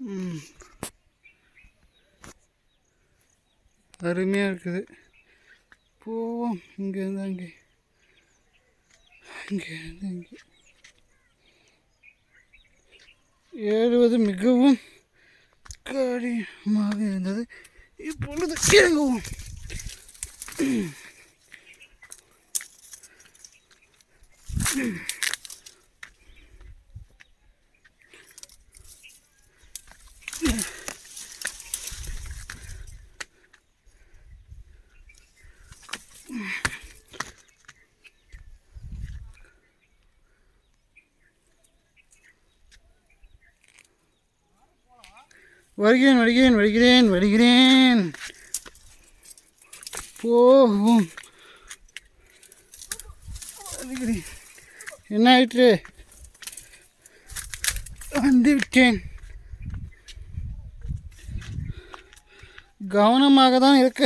ம். அருமையாக இருக்குது போவோம் இங்கேருந்து அங்கே இங்கேருந்து இங்கே ஏறுவது மிகவும் கடினமாக இருந்தது இப்பொழுது இறங்குவோம் வருகிறேன் வருகிறேன் வருகிறேன் வருகிறேன். போகும். என்ன ஆயிற்று வந்து விட்டேன் கவனமாக தான் இருக்க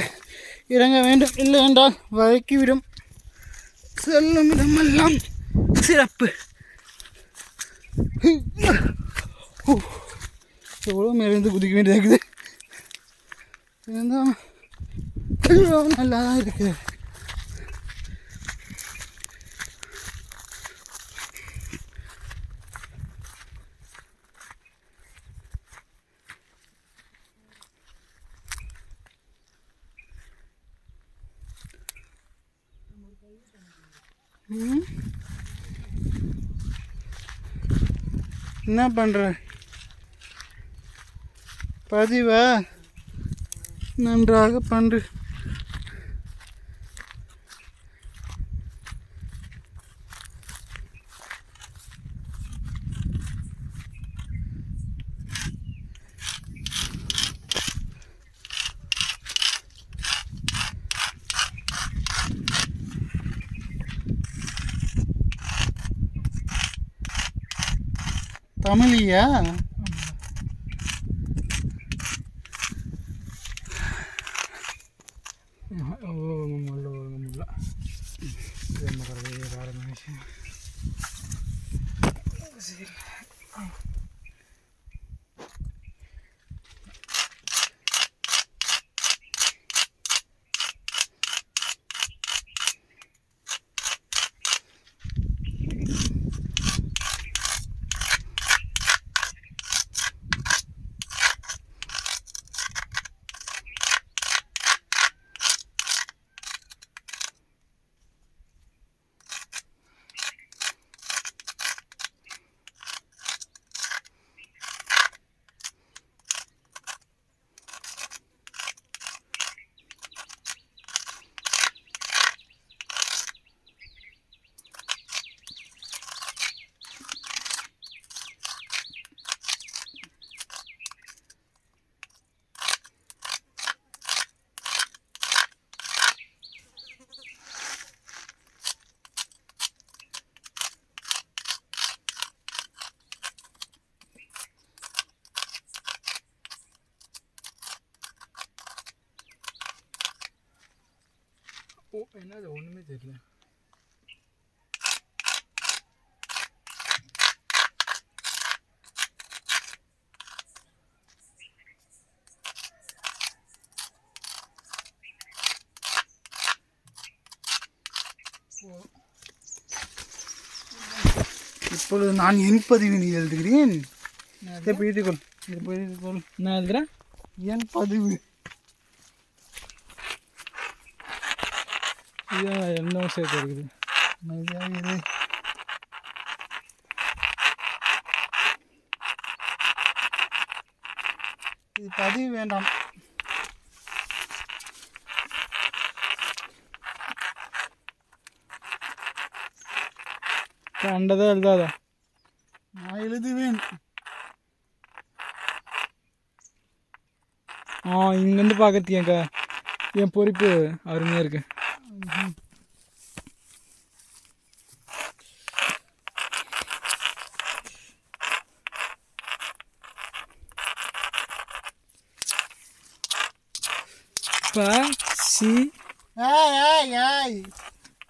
இறங்க வேண்டும். இல்லை என்றால் வழக்கிவிடும். செல்லும் இடமெல்லாம் சிறப்பு. ஓ எவ்வளோ மேலேருந்து குதிக்க வேண்டியதாக இருக்குது இருந்தால் ஐயோ, நல்லா தான் இருக்குது என்ன பண்ணுற பதிவா நன்றாக பன்று தமிழியா? தெரியல இப்பொழுது நான் என் பதிவினை எழுதுகிறேன். இதை பிடித்துக்கொள் இதை பிடித்துக்கொள் என்ன எழுதுறேன். என் பதிவு. இது என்ன சேர்த்து இருக்குது அமைதியாக இரு. இது பதிவு வேண்டாம். கண்டதே எழுதாதா? நான் எழுதுவேன். ஆ இங்கேருந்து பார்க்கறதுக்கு என் பொறுப்பு அருமையாக இருக்கு. பசி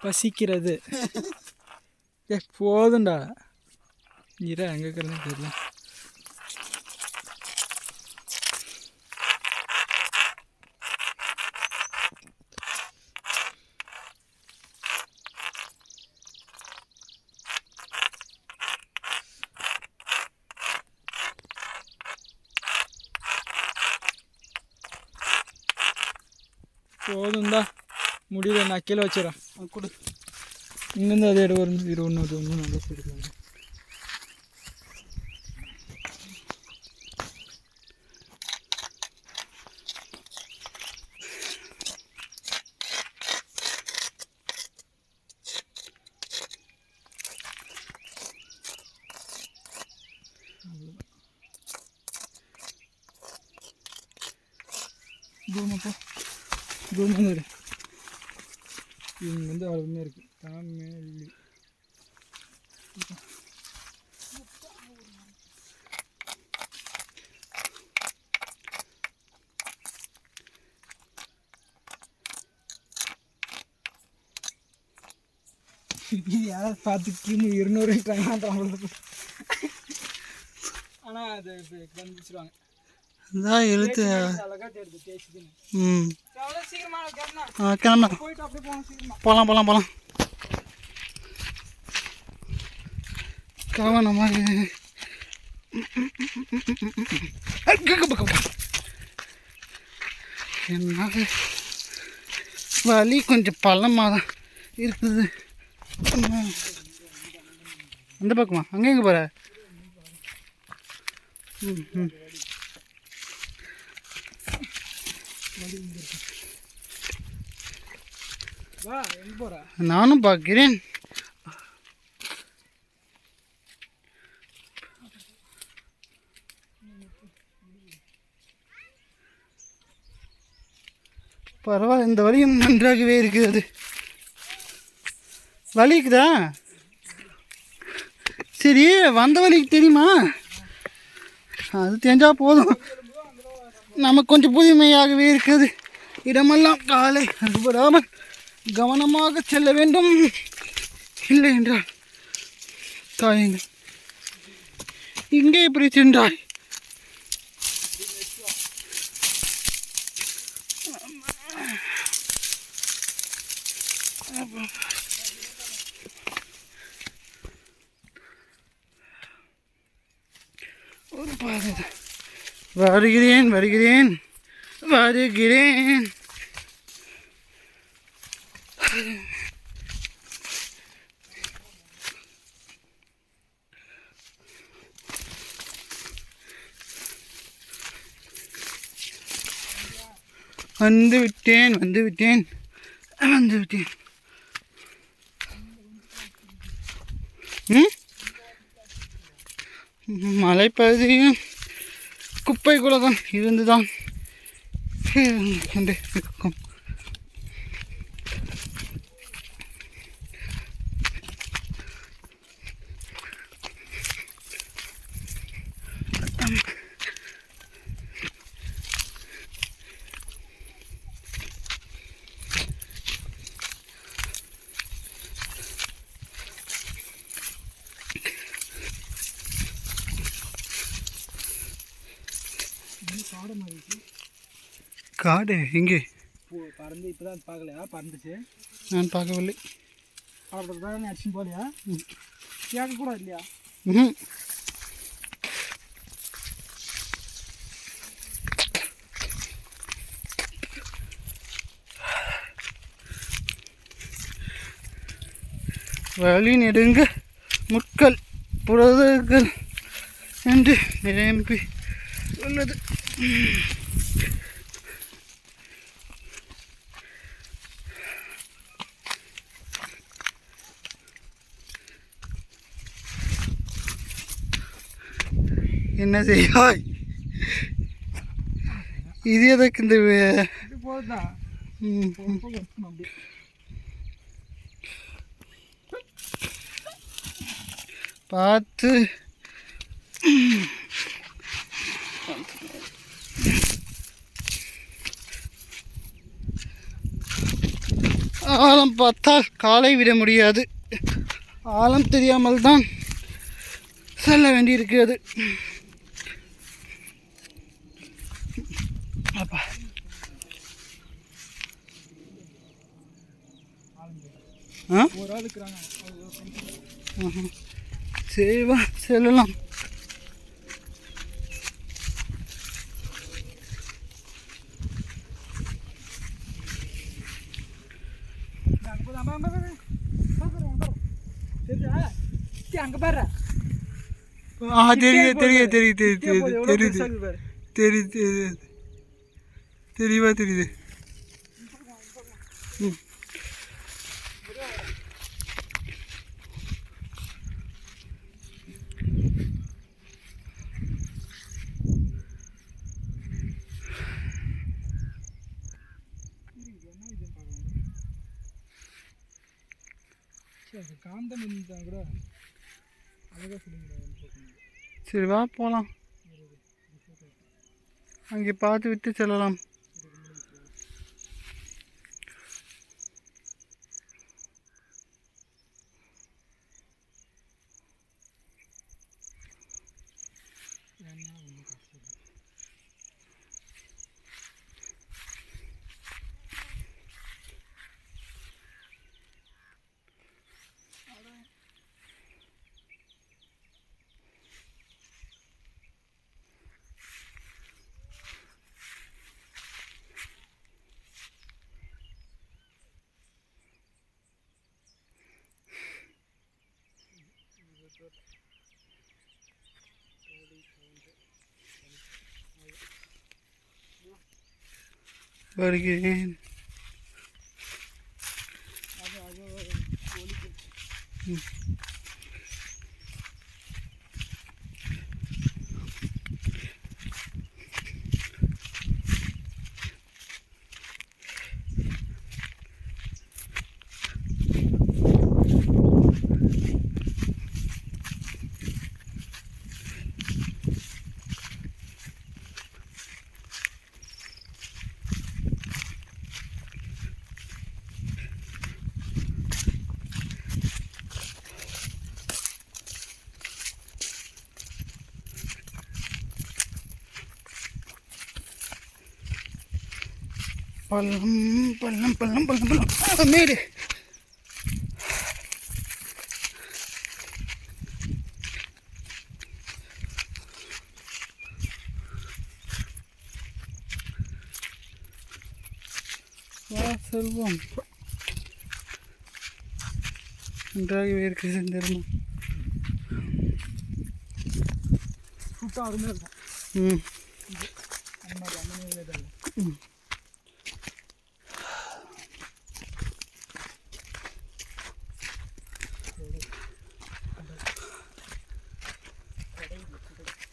பசிக்கிறது. ஏ போதும்டா. இரு எங்கே இருக்கிறது தெரியல போதும் தான் முடியல நான் கீழே வச்சிடறேன் கொடு இங்கேருந்து அதை இடம் ஒரு இரு ஒன்று அது ஒன்று நல்லா எடுக்கலாம் தூரமாப்பா தூரமாக இரு இங்கே வந்து அவ்வளோமே இருக்குது தாமேலி இது யாராவது பார்த்து கிமு இருநூறுட்டாங்க அவ்வளோ ஆனால் அது கண்டுபிடிச்சிருவாங்க. அதான் எழுத்து. அழகாக தேடுது ம். அவ்வளோ ஆ கிளம்பா. போகலாம் போகலாம் போகலாம் கிளம்ப நம்ம என்ன வலி கொஞ்சம் பள்ளமாக தான் இருக்குது. அந்த பக்கமா? அங்கே எங்கே போகிற ம் ம். நானும் பார்க்கிறேன். பரவாயில்ல இந்த வழியும் நன்றாகவே இருக்கிறது. வலிக்குதா சரி வந்த வழிக்கு தெரியுமா? அது தெரிஞ்சா போதும். நமக்கு கொஞ்சம் புதுமையாகவே இருக்குது இடமெல்லாம் காலை அறுபடாமல் கவனமாக செல்ல வேண்டும். இல்லை என்றால் தாயங்கள் இங்கே இப்படி சென்றாய் ஒரு பாதை வருகிறேன் வருகிறேன் வருகிறேன். வந்து விட்டேன் வந்து விட்டேன். வந்து விட்டேன். மலைப்பகுதியும் குப்பை குலகம் இருந்துதான். தான் இருக்கும் காடு மாதிரி இருக்கு. காடு எங்கே பறந்து இப்போ தான் பார்க்கலையா? பறந்துச்சு. நான் பார்க்கவில்லை. அப்புறம் தான் அடிச்சுன்னு போகலையா? கேட்க கூட இல்லையா? ம் வழி நெடுங்க முட்கள் புரதங்கள் என்று நிரம்பி உள்ளது. என்ன செய்வாய் இது எதற்கு இந்த பார்த்து. ஆழம் பார்த்தால் காலை விட முடியாது. ஆழம் தெரியாமல் தான் செல்ல வேண்டியிருக்கிறது அப்பா ஆ ஒரு ஆள் இருக்கிறாங்க ஆஹா. சரி வா செல்லலாம் தெரியுது? தெரியுது தெரியுது தெரியுது தெரியுது. தெரியுது. தெரியுது ம் சரி, அது காந்தம் இருந்தா கூட அழகா சொல்லுங்க சரி வா போகலாம் அங்கே பார்த்து விட்டு செல்லலாம். வருகிறேன் ம். பள்ளம் பள்ளம் பள்ளம் பள்ளம் பள்ளம். மேடு. செல்வம். நன்றாகவே இருக்கிறது இந்த தருணம் சூப்பராக அருமையாக இருக்கும். ம்.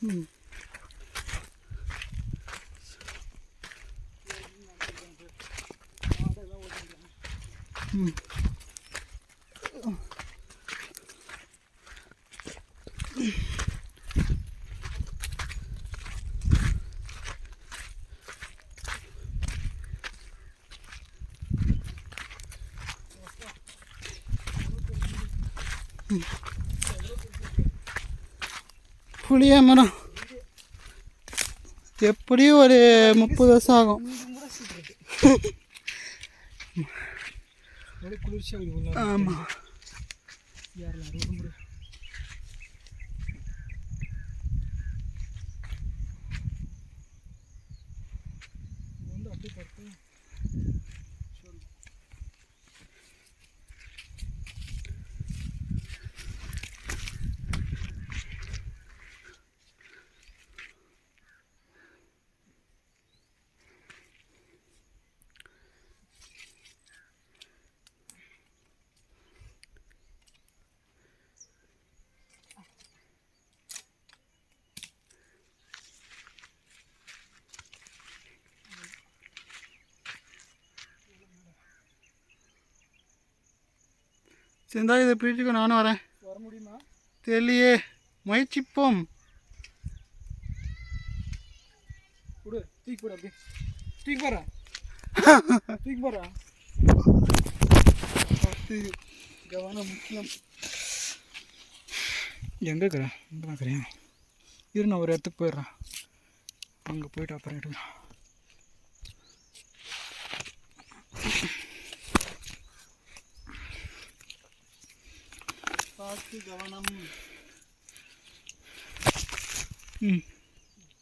ம் ம் புளிய மரம். எப்படியும் ஒரு முப்பது வருஷம் ஆகும். ஆமாம் ஏறலாம் ரொம்ப அப்படியே பார்த்து சிந்தா இதை பிடிச்சிக்கோ நானும் வரேன். வர முடியுமா? தெரியலையே முயற்சிப்போம். கொடு தூக்கி போடு அப்படியே. தூக்கி போடுறா? தூக்கி போடுறா? பார்த்து கவனம் முக்கியம். எங்கே இருக்கிறேன் இங்கே தான் இருக்கிறேன் இரு நான் ஒரு இடத்துக்கு போயிடுறேன். அங்கே போயிட்டு அப்புறம் எடுக்கிறேன் பார்த்து கவனம். ம்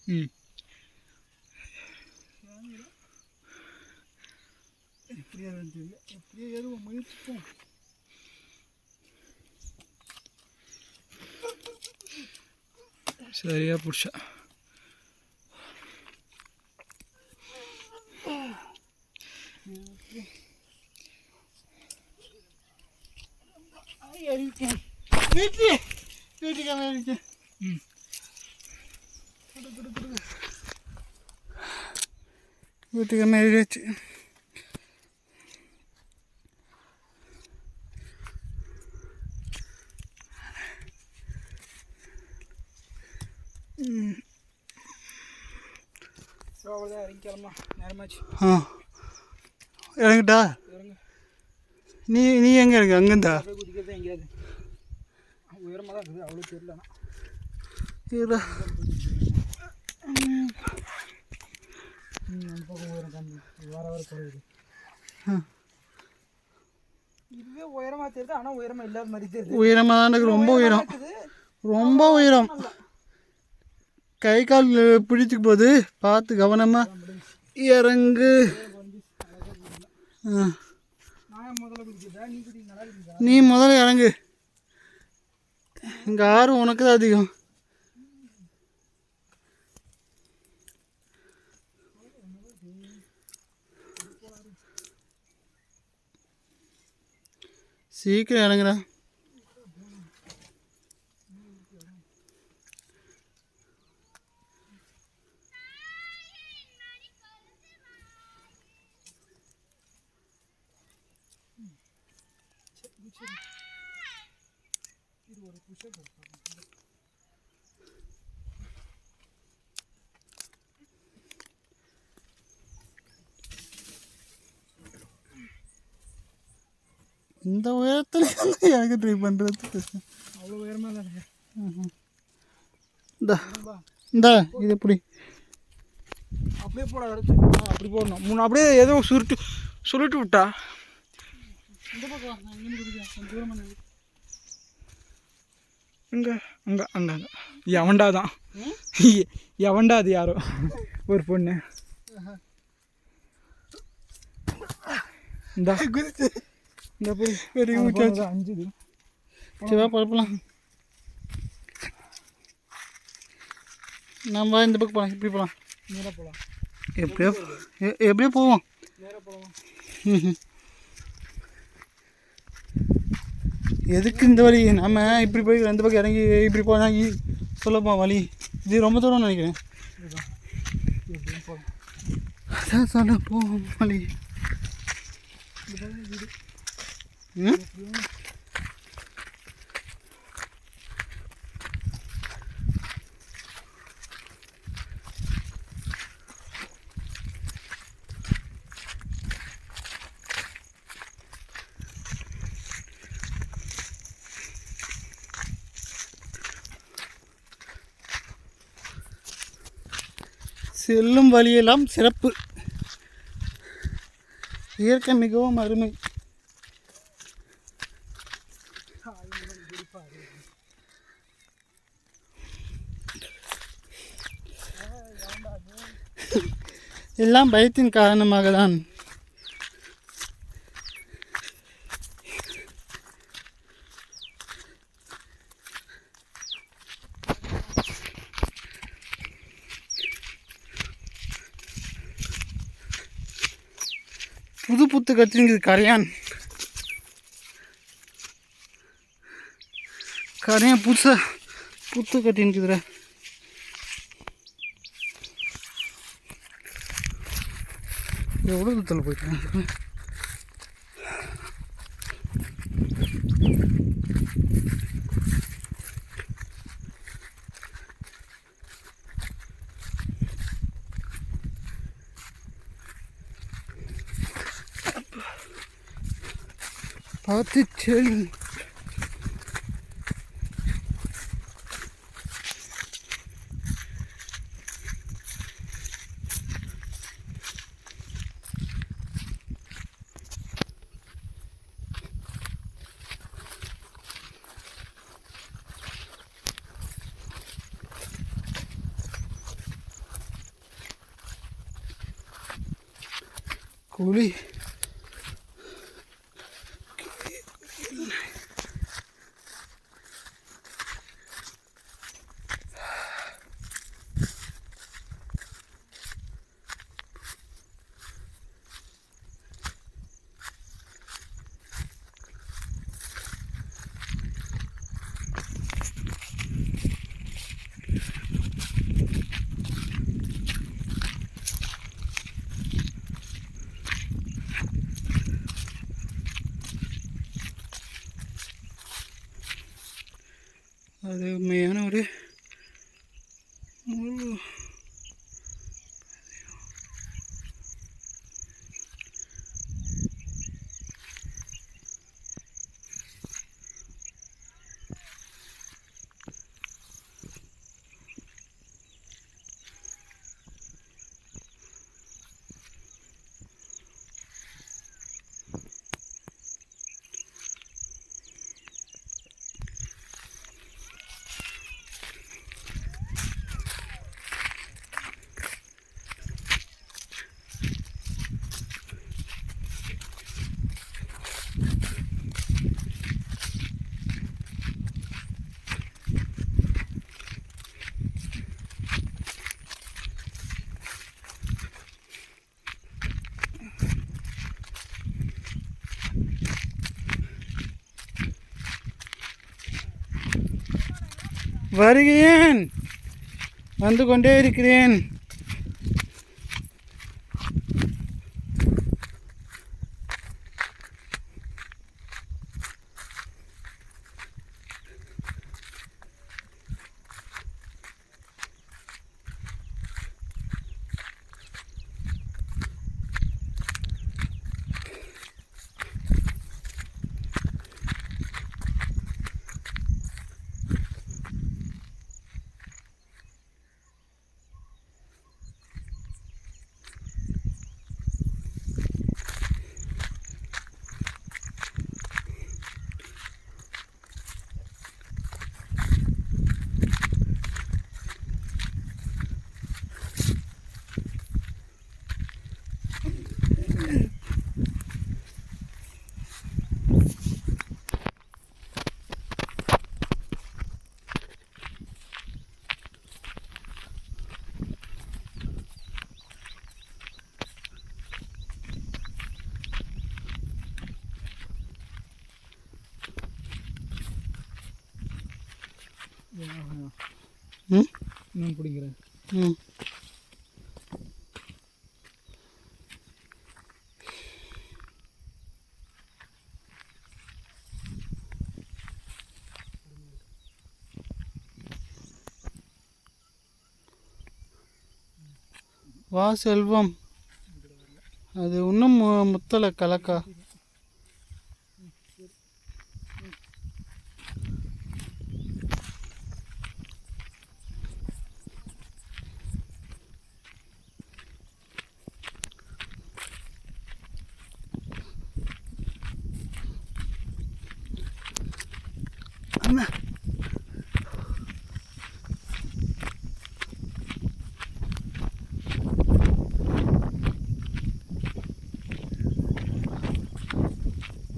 ம். எப்படியா தெரியல எப்படியே முயற்சிப்போம். சரியா பிடிச்சா. இருக்கு ம் வீட்டுக்காம இருந்துச்சு அவ்வளோதான் இறங்கிக்கலாமா நேரமாச்சு ஆ இறங்கிட்டா இறங்க நீ நீ எங்கே இருக்கு அங்கேருந்தா உயரமாக தான் இருக்குது அவ்வளோ வர வர குறையுது. இதுவே உயரமாக தெரியுது ஆனால் உயரமாக இல்லாத மாதிரி தெரியுது. உயரமாக தான் இருக்கு ரொம்ப உயரம் இருக்குது. ரொம்ப உயரம். கை கால் பிடிச்சிக்கு போகுது. பார்த்து கவனமாக இறங்கு. இருக்குதா நீ முதல்ல இறங்கு. இங்கே ஆறு உனக்கு தான் அதிகம். சீக்கிரம் இறங்குறேன் இந்த உயரத்தில் எனக்கு ட்ரை பண்ணுறது அவ்வளோ உயரமாக எனக்கு. இந்தா இந்தா இது எப்படி அப்படியே போட அப்படி போடணும் மூணு அப்படியே ஏதோ சுருட்டு சுருட்டு விட்டா இந்த பக்கம் தூரமாக. அங்கே அங்கே அங்கே அங்கே எவன்டா தான் எவன்டா அது யாரோ ஒரு பொண்ணு இந்த குதிச்சு இந்த போய் வெரி குட் அஞ்சுது சிவா பழப்பலாம் நம்ம இந்த பக்கம் போகலாம் இப்படி போகலாம் நேராக போகலாம் எப்படியோ எப்படியோ போவோம். நேராக போகலாம் ம்ஹும். எதுக்கு இந்த வழி? நம்ம இப்படி போய் இந்த பக்கம் இறங்கி இப்படி போனால் சொல்லப்போம் வழி. இது ரொம்ப தூரம் நினைக்கிறேன். அதான் சொல்ல போவோம் வழி ம்? செல்லும் வழியெல்லாம் சிறப்பு. இயற்கை மிகவும் அருமை. எல்லாம் பயத்தின் காரணமாக தான் புது புத்து கத்திங்குது கரையான். கரையான் புதுசாக புத்து கட்டின்குதுடா எவ்வளோ தூரத்தில் போயிட்டேன் பார்த்து செல் குழி அது உண்மையான ஒரு வருகிறேன். வந்து கொண்டே இருக்கிறேன். நான் பிடிக்கிறேன் ம். வா செல்வம். அது இன்னும் முத்தலை கலக்கா அண்ணா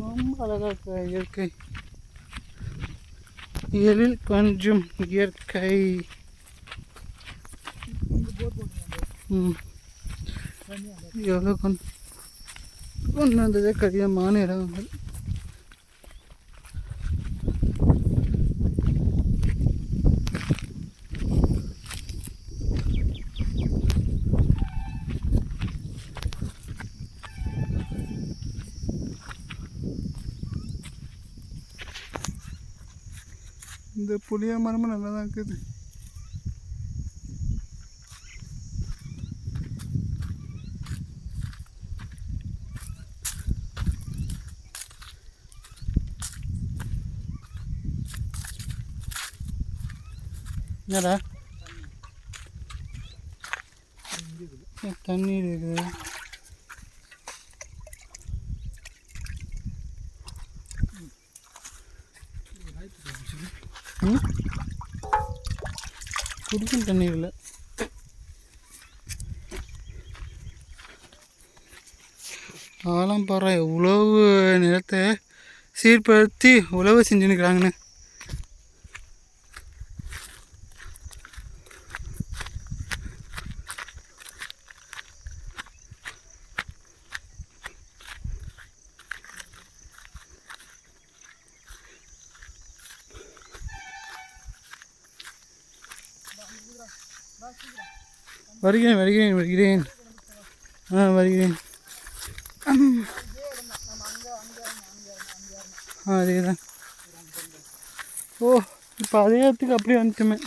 ரொம்ப அழகாக இருக்கு இயற்கை எழில் கொஞ்சம் இயற்கை எவ்வளோ கொண்டு கொண்டு வந்ததே கடினமான இடங்கள் இந்த புளிய மரமும் நல்லா தான் இருக்குது. என்னடா? தண்ணீர் இருக்குது. குடிக்கும் தண்ணீர் இல்லை அதெல்லாம் பாரு உழவு நிலத்தை சீர்படுத்தி உழவு செஞ்சுன்னுக்குறாங்கண்ணே. வருகிறேன் வருகிறேன் வருகிறேன். ஆ வருகிறேன். ஆ அதே தான் ஓ இப்போ அதே இடத்துக்கு அப்படியே வந்துட்டுமே.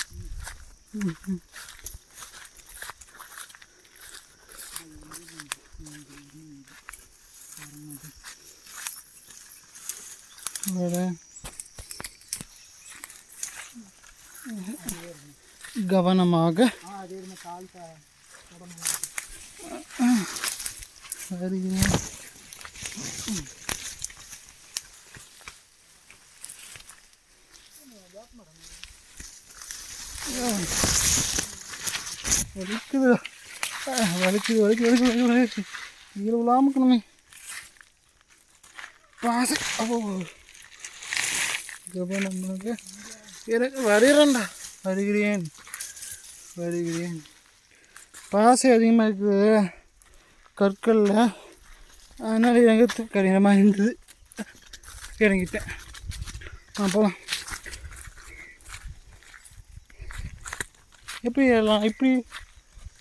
கவனமாக. வருகிறேன் வலிக்குது வலிக்குது வலிக்குது வலிக்குது. வலிக்குது வலிக்குது கீழே விழாமக்கணுமே பாச ஓ கவனமாக எனக்கு வருகிறேன்டா வருகிறேன் வருகிறேன் பாசை அதிகமாக இருக்குது கற்களில். அதனால் இறங்கிறது கடினமாக இருந்தது. இறங்கிட்டேன். ஆ போகலாம் எப்படி ஏறலாம் இப்படி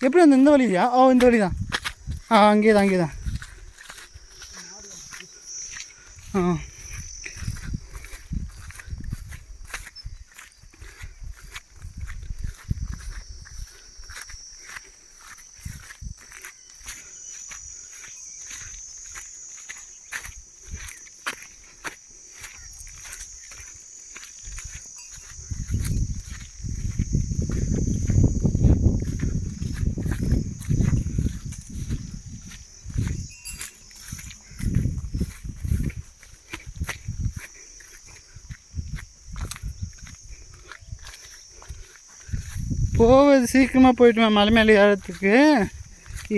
எப்படி அந்த இந்த வழியா? ஓ இந்த வழி தான் ஆ அங்கே தான் அங்கே தான் ஆ. சீக்கிரமாக போயிட்டுவேன் மலை மேலே ஏறத்துக்கு.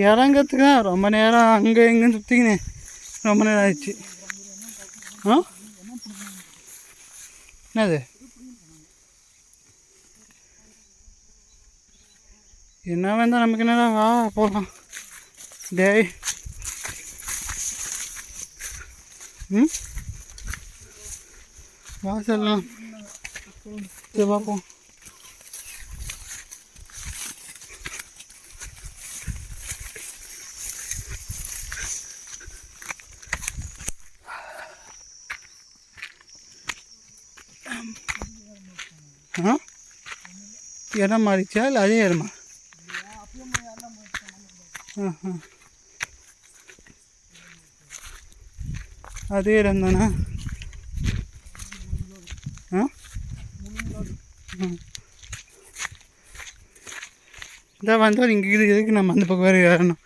இறங்கிறதுக்கு தான் ரொம்ப நேரம் அங்கே இங்கேன்னு சுற்றிக்கினேன் ரொம்ப நேரம் ஆயிடுச்சு. ஆ? என்னது? என்ன வேண்டாம் நமக்கு என்னடா? வா போகலாம் டேய். ம்? வா செல்லலாம். சரி பார்ப்போம் ஆ இடம் மாறிச்சா இல்லை அதே இடமா? ஆ ஆ அதே இடம் தானே? ஆ? இந்த வந்தால் இங்கே இது எதுக்கு நம்ம அந்த பக்கம் வேறு ஏறணும்.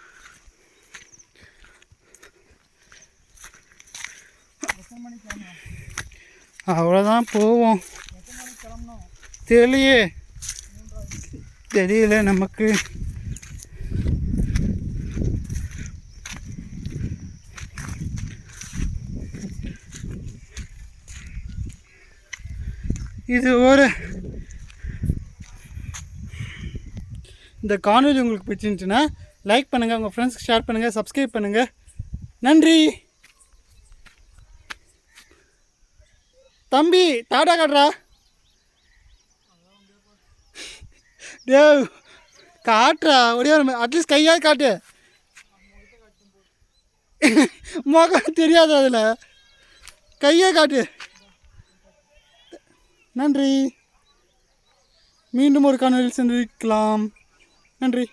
அவ்வளோதான் போவோம். தெரியலையே. தெரியல நமக்கு. இது ஒரு இந்த காணொலி உங்களுக்கு பிடிச்சிருந்துச்சுன்னா லைக் பண்ணுங்கள் உங்கள் ஃப்ரெண்ட்ஸ்க்கு ஷேர் பண்ணுங்கள் சப்ஸ்கிரைப் பண்ணுங்கள் நன்றி. தம்பி டாடா காட்டுறா டேய் காட்டுறா. ஒரே ஒரு அட்லீஸ்ட் கையாவது காட்டு. முகம் தெரியாது அதில். கையே காட்டு. நன்றி. மீண்டும் ஒரு காணொலியில் சந்திக்கலாம். நன்றி.